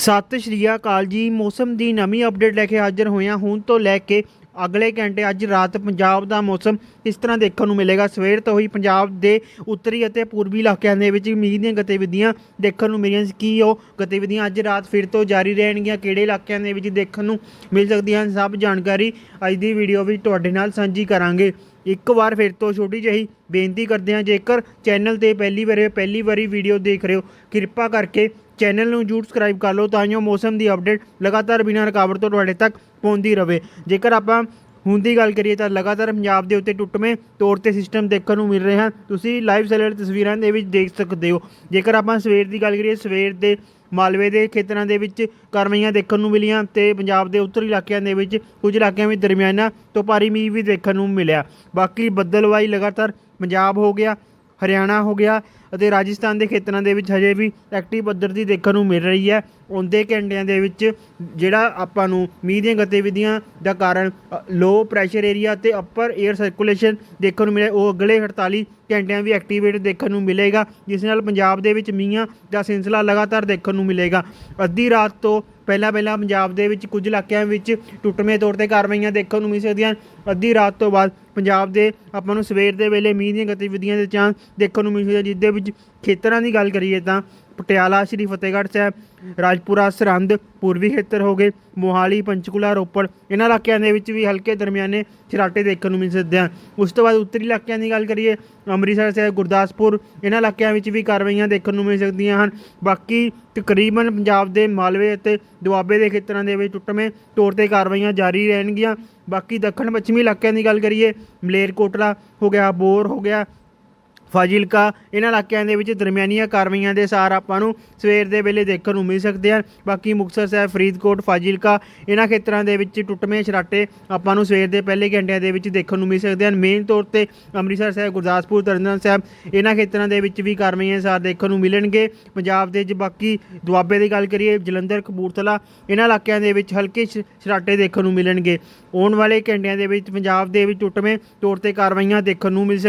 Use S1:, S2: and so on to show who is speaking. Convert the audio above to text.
S1: ਸਤਿ ਸ਼੍ਰੀ ਅਕਾਲ ਜੀ। ਮੌਸਮ ਦੀ ਨਵੀਂ ਅਪਡੇਟ ਲੈ ਕੇ ਹਾਜ਼ਰ ਹੋਇਆ ਹੁਣ ਤੋਂ ਲੈ ਕੇ ਅਗਲੇ ਘੰਟੇ ਅੱਜ ਰਾਤ ਪੰਜਾਬ ਦਾ ਮੌਸਮ ਇਸ ਤਰ੍ਹਾਂ ਦੇਖਣ ਨੂੰ ਮਿਲੇਗਾ। ਸਵੇਰ ਤੋਂ ਹੀ ਪੰਜਾਬ ਦੇ ਉੱਤਰੀ ਅਤੇ ਪੂਰਬੀ ਇਲਾਕਿਆਂ ਦੇ ਵਿੱਚ ਮੀਂਹ ਦੀਆਂ ਗਤੀਵਿਧੀਆਂ ਦੇਖਣ ਨੂੰ ਮਿਲੀਆਂ। ਕੀ ਉਹ ਗਤੀਵਿਧੀਆਂ ਅੱਜ ਰਾਤ ਫਿਰ ਤੋਂ ਜਾਰੀ ਰਹਿਣਗੀਆਂ? ਕਿਹੜੇ ਇਲਾਕਿਆਂ ਦੇ ਵਿੱਚ ਦੇਖਣ ਨੂੰ ਮਿਲ ਸਕਦੀਆਂ ਹਨ? ਸਭ ਜਾਣਕਾਰੀ ਅੱਜ ਦੀ ਵੀਡੀਓ ਵਿੱਚ ਤੁਹਾਡੇ ਨਾਲ ਸਾਂਝੀ ਕਰਾਂਗੇ। ਇੱਕ ਵਾਰ ਫਿਰ ਤੋਂ ਛੋਟੀ ਜਿਹੀ ਬੇਨਤੀ ਕਰਦੇ ਹਾਂ, ਜੇਕਰ ਚੈਨਲ ਤੇ ਪਹਿਲੀ ਵਾਰ ਪਹਿਲੀ ਵਾਰੀ ਵੀਡੀਓ ਦੇਖ ਰਹੇ ਹੋ, ਕਿਰਪਾ ਕਰਕੇ ਚੈਨਲ ਨੂੰ ਜਰੂਰ ਸਬਸਕ੍ਰਾਈਬ ਕਰ ਲਓ ਤਾਂ ਜੋ ਮੌਸਮ ਦੀ ਅਪਡੇਟ ਲਗਾਤਾਰ ਬਿਨਾਂ ਰੁਕਾਵਟ ਤੋਂ ਤੁਹਾਡੇ ਤੱਕ ਪਹੁੰਚਦੀ ਰਹੇ ਜੇਕਰ ਆਪਾਂ ਹੁਣ ਦੀ ਗੱਲ ਕਰੀਏ ਤਾਂ ਲਗਾਤਾਰ ਪੰਜਾਬ ਦੇ ਉੱਤੇ ਟੁੱਟਵੇਂ ਤੌਰ ਤੇ ਸਿਸਟਮ ਦੇਖਣ ਨੂੰ ਮਿਲ ਰਹੇ ਹਨ। ਤੁਸੀਂ ਲਾਈਵ ਸੈਲਰ ਤਸਵੀਰਾਂ ਦੇ ਵਿੱਚ ਦੇਖ ਸਕਦੇ ਹੋ। ਜੇਕਰ ਆਪਾਂ ਸਵੇਰ ਦੀ ਗੱਲ ਕਰੀਏ, ਸਵੇਰ ਦੇ ਮਾਲਵੇ ਦੇ ਖੇਤਰਾਂ ਦੇ ਵਿੱਚ ਕਾਰਵਾਈਆਂ ਦੇਖਣ ਨੂੰ ਮਿਲੀਆਂ ਤੇ ਪੰਜਾਬ ਦੇ ਉੱਤਰੀ ਇਲਾਕਿਆਂ ਦੇ ਵਿੱਚ ਕੁਝ ਇਲਾਕਿਆਂ ਵਿੱਚ ਦਰਮਿਆਨਾ ਤੋਂ ਭਾਰੀ ਮੀਂਹ ਵੀ ਦੇਖਣ ਨੂੰ ਮਿਲਿਆ। ਬਾਕੀ ਬੱਦਲਵਾਈ ਲਗਾਤਾਰ ਪੰਜਾਬ ਹੋ ਗਿਆ, ਹਰਿਆਣਾ ਹੋ ਗਿਆ ਅਤੇ ਰਾਜਸਥਾਨ ਦੇ ਖੇਤਰਾਂ ਦੇ ਵਿੱਚ ਹਜੇ ਵੀ ਐਕਟਿਵ ਪੱਧਰ ਦੀ ਦੇਖਣ ਨੂੰ ਮਿਲ ਰਹੀ ਹੈ। ਆਉਂਦੇ ਘੰਟਿਆਂ ਦੇ ਵਿੱਚ ਜਿਹੜਾ ਆਪਾਂ ਨੂੰ ਮੀਂਹ ਦੀਆਂ ਗਤੀਵਿਧੀਆਂ ਦਾ ਕਾਰਨ ਲੋ ਪ੍ਰੈਸ਼ਰ ਏਰੀਆ ਅਤੇ ਅਪਰ 에ਅਰ ਸਰਕੂਲੇਸ਼ਨ ਦੇਖਣ ਨੂੰ ਮਿਲਿਆ। ਉਹ ਅਗਲੇ 48 ਘੰਟਿਆਂ ਵੀ ਐਕਟੀਵੇਟ ਦੇਖਣ ਨੂੰ ਮਿਲੇਗਾ, ਜਿਸ ਨਾਲ ਪੰਜਾਬ ਦੇ ਵਿੱਚ ਮੀਂਹਾਂ ਦਾ ਸਿਲਸਿਲਾ ਲਗਾਤਾਰ ਦੇਖਣ ਨੂੰ ਮਿਲੇਗਾ। ਅੱਧੀ ਰਾਤ ਤੋਂ ਪਹਿਲਾਂ ਪਹਿਲਾਂ ਪੰਜਾਬ ਦੇ ਵਿੱਚ ਕੁਝ ਇਲਾਕਿਆਂ ਵਿੱਚ ਟੁੱਟਵੇਂ ਤੌਰ ਤੇ ਕਾਰਵਾਈਆਂ ਦੇਖਣ ਨੂੰ ਮਿਲ ਸਕਦੀਆਂ ਹਨ। ਅੱਧੀ ਰਾਤ ਤੋਂ ਬਾਅਦ ਪੰਜਾਬ ਦੇ ਆਪਾਂ ਨੂੰ ਸਵੇਰ ਦੇ ਵੇਲੇ ਮੀਂਹ ਦੀਆਂ ਗਤੀਵਿਧੀਆਂ ਦੇ ਚਾਂਸ ਦੇਖਣ ਨੂੰ ਮਿਲ ਸਕਦੇ ਜਿਸ ਦੇ ਵਿੱਚ ਖੇਤਰਾਂ ਦੀ ਗੱਲ ਕਰੀਏ ਤਾਂ ਪਟਿਆਲਾ, ਸ਼੍ਰੀ ਫਤਿਹਗੜ੍ਹ ਸਾਹਿਬ, ਰਾਜਪੁਰਾ, ਸਰਹੰਦ, ਪੂਰਬੀ ਖੇਤਰ ਹੋ ਗਏ, ਮੋਹਾਲੀ, ਪੰਚਕੂਲਾ, ਰੋਪੜ, ਇਹਨਾਂ ਇਲਾਕਿਆਂ ਦੇ ਵਿੱਚ ਵੀ ਹਲਕੇ ਦਰਮਿਆਨੇ ਛਰਾਟੇ ਦੇਖਣ ਨੂੰ ਮਿਲ ਸਕਦੇ ਆ। ਉਸ ਤੋਂ ਬਾਅਦ ਉੱਤਰੀ ਇਲਾਕਿਆਂ ਦੀ ਗੱਲ ਕਰੀਏ, ਅੰਮ੍ਰਿਤਸਰ ਸਾਹਿਬ, ਗੁਰਦਾਸਪੁਰ, ਇਹਨਾਂ ਇਲਾਕਿਆਂ ਵਿੱਚ ਵੀ ਕਾਰਵਾਈਆਂ ਦੇਖਣ ਨੂੰ ਮਿਲ ਸਕਦੀਆਂ ਹਨ। ਬਾਕੀ ਤਕਰੀਬਨ ਪੰਜਾਬ ਦੇ ਮਾਲਵੇ ਅਤੇ ਦੁਆਬੇ ਦੇ ਖੇਤਰਾਂ ਦੇ ਵਿੱਚ ਟੁੱਟਵੇਂ ਤੌਰ ਤੇ ਕਾਰਵਾਈਆਂ ਜਾਰੀ ਰਹਿਣਗੀਆਂ। ਬਾਕੀ ਦੱਖਣ ਪੱਛਮੀ ਇਲਾਕਿਆਂ ਦੀ ਗੱਲ ਕਰੀਏ, ਮਲੇਰਕੋਟਲਾ ਹੋ ਗਿਆ, ਬੋਰ ਹੋ ਗਿਆ ਫਾਜ਼ਿਲਕਾ। ਇਹਨਾਂ ਇਲਾਕਿਆਂ ਦੇ ਵਿੱਚ ਦਰਮਿਆਨੀਆਂ ਕਾਰਵਾਈਆਂ ਦੇ ਸਾਰ ਆਪਾਂ ਨੂੰ ਸਵੇਰ ਦੇ ਵੇਲੇ ਦੇਖਣ ਨੂੰ ਮਿਲ ਸਕਦੇ ਹਨ। ਬਾਕੀ ਮੁਕਤਸਰ ਸਾਹਿਬ, ਫਰੀਦਕੋਟ, ਫਾਜ਼ਿਲਕਾ, ਇਹਨਾਂ ਖੇਤਰਾਂ ਦੇ ਵਿੱਚ ਟੁੱਟਵੇਂ ਛਰਾਟੇ ਆਪਾਂ ਨੂੰ ਸਵੇਰ ਦੇ ਪਹਿਲੇ ਘੰਟਿਆਂ ਦੇ ਵਿੱਚ ਦੇਖਣ ਨੂੰ ਮਿਲ ਸਕਦੇ ਹਨ। ਮੇਨ ਤੌਰ ਤੇ ਅੰਮ੍ਰਿਤਸਰ ਸਾਹਿਬ, ਗੁਰਦਾਸਪੁਰ, ਤਰਨਤਾਰਨ ਸਾਹਿਬ, ਇਹਨਾਂ ਖੇਤਰਾਂ ਦੇ ਵਿੱਚ ਵੀ ਕਾਰਵਾਈਆਂ ਦੇ ਸਾਰ ਦੇਖਣ ਨੂੰ ਮਿਲਣਗੇ। ਪੰਜਾਬ ਦੇ ਜੇ ਬਾਕੀ ਦੁਆਬੇ ਦੀ ਗੱਲ ਕਰੀਏ, ਜਲੰਧਰ, ਕਪੂਰਥਲਾ, ਇਹਨਾਂ ਇਲਾਕਿਆਂ ਦੇ ਵਿੱਚ ਹਲਕੇ ਛ- ਛਰਾਟੇ ਦੇਖਣ ਨੂੰ ਮਿਲਣਗੇ। ਆਉਣ ਵਾਲੇ ਘੰਟਿਆਂ ਦੇ ਵਿੱਚ ਪੰਜਾਬ ਦੇ ਵਿੱਚ ਟੁੱਟਵੇਂ ਤੌਰ ਤੇ ਕਾਰਵਾਈਆਂ ਦੇਖਣ ਨੂੰ ਮਿਲ ਸਕ